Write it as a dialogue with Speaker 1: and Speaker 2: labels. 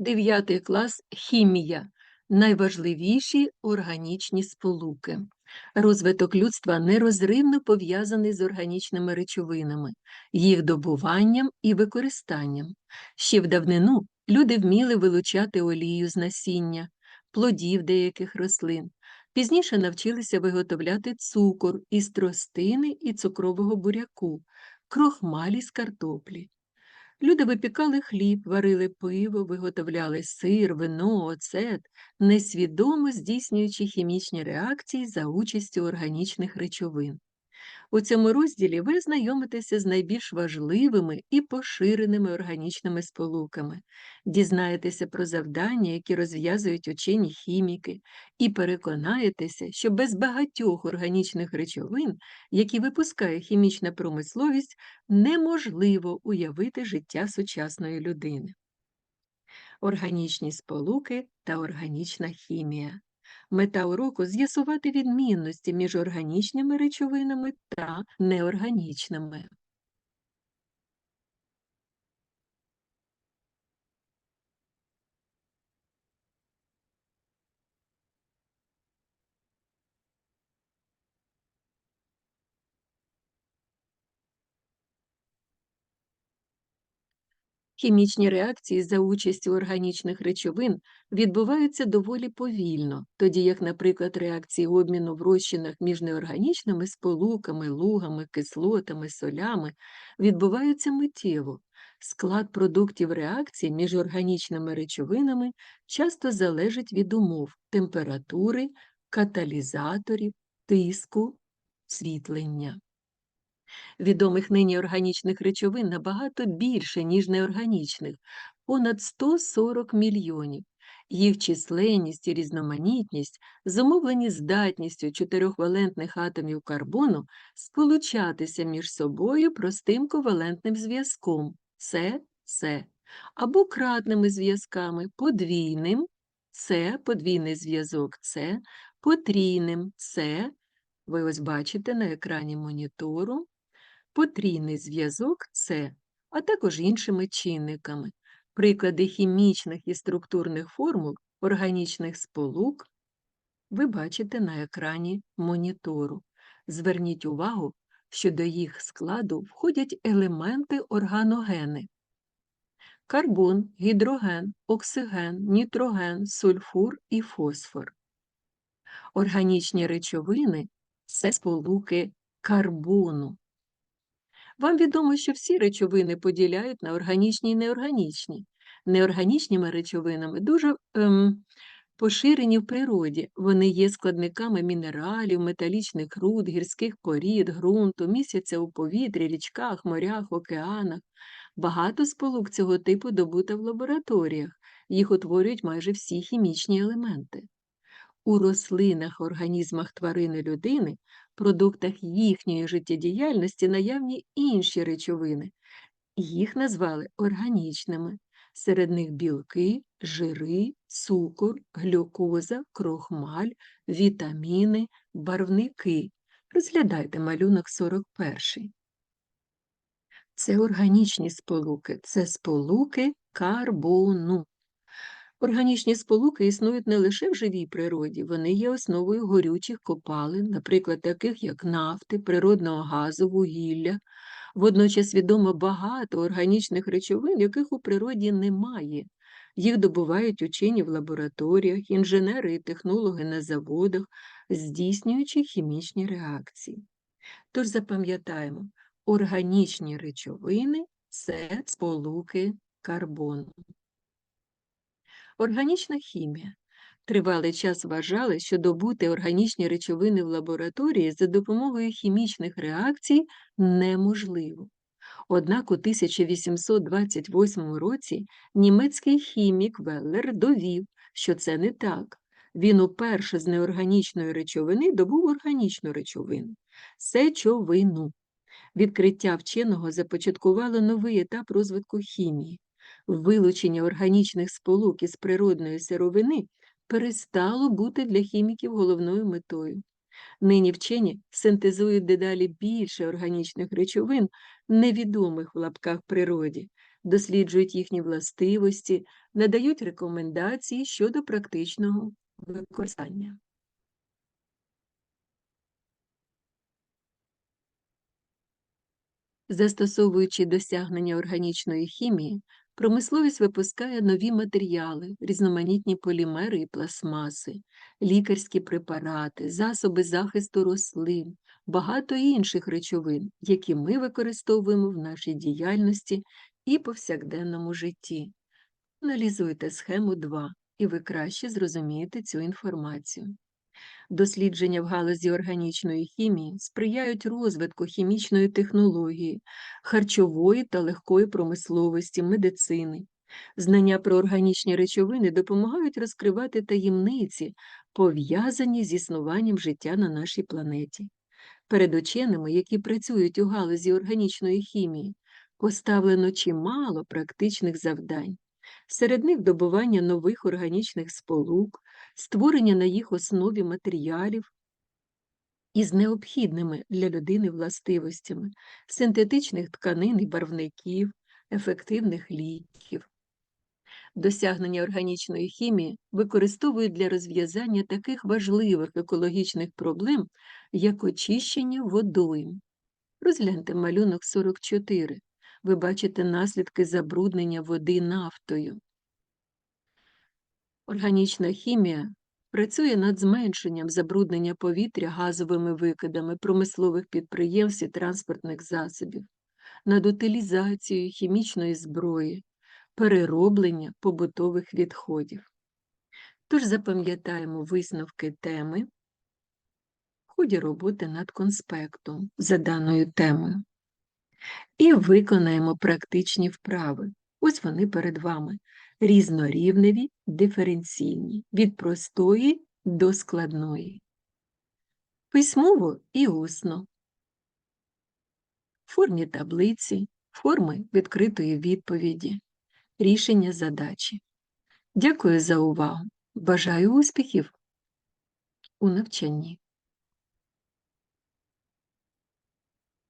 Speaker 1: Дев'ятий клас хімія. Найважливіші органічні сполуки. Розвиток людства нерозривно пов'язаний з органічними речовинами, їх добуванням і використанням. Ще в давнину люди вміли вилучати олію з насіння, плодів деяких рослин. Пізніше навчилися виготовляти цукор із тростини і цукрового буряку, крохмалі з картоплі. Люди випікали хліб, варили пиво, виготовляли сир, вино, оцет, несвідомо здійснюючи хімічні реакції за участю органічних речовин. У цьому розділі ви знайомитеся з найбільш важливими і поширеними органічними сполуками, дізнаєтеся про завдання, які розв'язують учені хіміки, і переконаєтеся, що без багатьох органічних речовин, які випускає хімічна промисловість, неможливо уявити життя сучасної людини. Органічні сполуки та органічна хімія. Мета уроку з'ясувати відмінності між органічними речовинами та неорганічними. Хімічні реакції за участю органічних речовин відбуваються доволі повільно, тоді як, наприклад, реакції обміну в розчинах між неорганічними сполуками, лугами, кислотами, солями відбуваються миттєво. Склад продуктів реакції між органічними речовинами часто залежить від умов температури, каталізаторів, тиску, світлення. Відомих нині органічних речовин набагато більше, ніж неорганічних, понад 140 мільйонів. Їх численність і різноманітність зумовлені здатністю чотирьохвалентних атомів карбону сполучатися між собою простим ковалентним зв'язком С, С, або кратними зв'язками подвійним С, подвійний зв'язок С, потрійним С, ви ось бачите на екрані монітору, потрійний зв'язок С, а також іншими чинниками. Приклади хімічних і структурних формул органічних сполук ви бачите на екрані монітору. Зверніть увагу, що до їх складу входять елементи органогени. Карбон, гідроген, оксиген, нітроген, сульфур і фосфор. Органічні речовини це сполуки карбону. Вам відомо, що всі речовини поділяють на органічні і неорганічні. Неорганічними речовинами дуже ем, поширені в природі. Вони є складниками мінералів, металічних руд, гірських порід, ґрунту, місяця у повітрі, річках, морях, океанах. Багато сполук цього типу добуто в лабораторіях, їх утворюють майже всі хімічні елементи. У рослинах, організмах тварини людини, продуктах їхньої життєдіяльності наявні інші речовини. Їх назвали органічними. Серед них білки, жири, цукор, глюкоза, крохмаль, вітаміни, барвники. Розглядайте малюнок 41. Це органічні сполуки, це сполуки карбону. Органічні сполуки існують не лише в живій природі, вони є основою горючих копалин, наприклад, таких як нафти, природного газу, вугілля. Водночас відомо багато органічних речовин, яких у природі немає. Їх добувають учені в лабораторіях, інженери і технологи на заводах, здійснюючи хімічні реакції. Тож запам'ятаємо, органічні речовини це сполуки карбону. Органічна хімія. Тривалий час вважали, що добути органічні речовини в лабораторії за допомогою хімічних реакцій неможливо. Однак у 1828 році німецький хімік Веллер довів, що це не так. Він уперше з неорганічної речовини добув органічну речовину сечовину. Відкриття вченого започаткувало новий етап розвитку хімії. Вилучення органічних сполук із природної сировини перестало бути для хіміків головною метою. Нині вчені синтезують дедалі більше органічних речовин, невідомих в лапках природі. досліджують їхні властивості, надають рекомендації щодо практичного використання. Застосовуючи досягнення органічної хімії, промисловість випускає нові матеріали, різноманітні полімери і пластмаси, лікарські препарати, засоби захисту рослин, багато інших речовин, які ми використовуємо в нашій діяльності і повсякденному житті. Аналізуйте схему 2, і ви краще зрозумієте цю інформацію. Дослідження в галузі органічної хімії сприяють розвитку хімічної технології, харчової та легкої промисловості, медицини. Знання про органічні речовини допомагають розкривати таємниці, пов'язані з існуванням життя на нашій планеті. Перед ученими, які працюють у галузі органічної хімії, поставлено чимало практичних завдань. Серед них добування нових органічних сполук, створення на їх основі матеріалів із необхідними для людини властивостями, синтетичних тканин і барвників, ефективних ліків. Досягнення органічної хімії використовують для розв'язання таких важливих екологічних проблем, як очищення водойм. Розгляньте малюнок 44. Ви бачите наслідки забруднення води нафтою. Органічна хімія працює над зменшенням забруднення повітря газовими викидами промислових підприємств і транспортних засобів, над утилізацією хімічної зброї, перероблення побутових відходів. Тож запам'ятаємо висновки теми в ході роботи над конспектом за даною темою. І виконаємо практичні вправи. Ось вони перед вами різнорівневі, диференційні, від простої до складної. Письмово і усно. В формі таблиці, форми відкритої відповіді, рішення задачі. Дякую за увагу. Бажаю успіхів у навчанні.